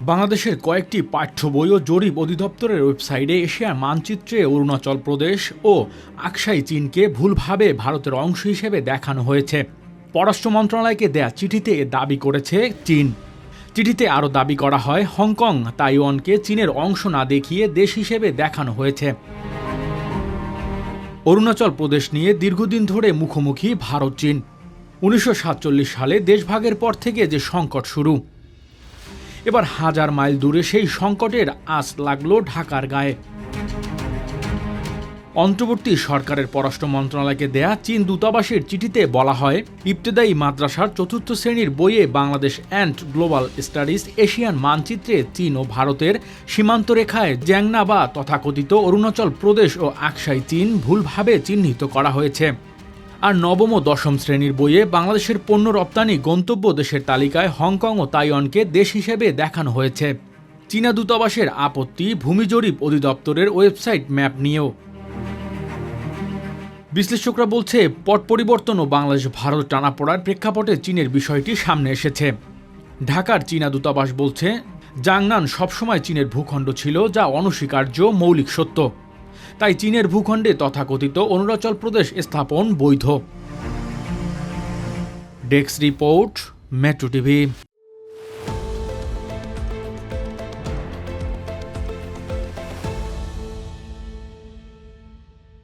বাংলাদেশের কয়েকটি পাঠ্য বই ও জরিপ অধিদপ্তরের ওয়েবসাইটে এশিয়ার মানচিত্রে অরুণাচল প্রদেশ ও আকসাই চীনকে ভুলভাবে ভারতের অংশ হিসেবে দেখানো হয়েছে। পররাষ্ট্র মন্ত্রণালয়কে দেয়া চিঠিতে দাবি করেছে চীন। চিঠিতে আরও দাবি করা হয়, হংকং, তাইওয়ানকে চীনের অংশ না দেখিয়ে দেশ হিসেবে দেখানো হয়েছে। অরুণাচল প্রদেশ নিয়ে দীর্ঘদিন ধরে মুখোমুখি ভারত চীন উনিশশো সাতচল্লিশ সালে দেশভাগের পর থেকে যে সংকট শুরু। এবার হাজার মাইল দূরে সেই সংকটের আঁচ লাগল ঢাকার গায়ে। অন্তর্বর্তী সরকারের পররাষ্ট্র মন্ত্রণালয়কে দেয়া চীন দূতাবাসের চিঠিতে বলা হয়, ইবতেদায়ী মাদ্রাসার চতুর্থ শ্রেণির বইয়ে Bangladesh and global studies Asian মানচিত্রে চীন ও ভারতের সীমান্ত রেখায় জ্যাংনা বা তথাকথিত অরুণাচল প্রদেশ ও আকসাই চীন ভুলভাবে চিহ্নিত করা হয়েছে। আর নবম ও দশম শ্রেণির বইয়ে বাংলাদেশের পণ্য রপ্তানি গন্তব্য দেশের তালিকায় হংকং ও তাইওয়ানকে দেশ হিসেবে দেখানো হয়েছে। চীনা দূতাবাসের আপত্তি, ভূমি জরিপ অধিদপ্তরের ওয়েবসাইট ম্যাপ নিয়েও। বিশ্লেষকরা বলছে, পট পরিবর্তন ও বাংলাদেশ ভারত টানাপড়ার প্রেক্ষাপটে চীনের বিষয়টি সামনে এসেছে। ঢাকার চীনা দূতাবাস বলছে, জাংনান সবসময় চীনের ভূখণ্ড ছিল, যা অনস্বীকার্য মৌলিক সত্য। তাই চীনের ভূখণ্ডে তথাকথিত অরুণাচল প্রদেশ স্থাপন বৈধ। ডেক্স রিপোর্ট মেট্রো টিভি।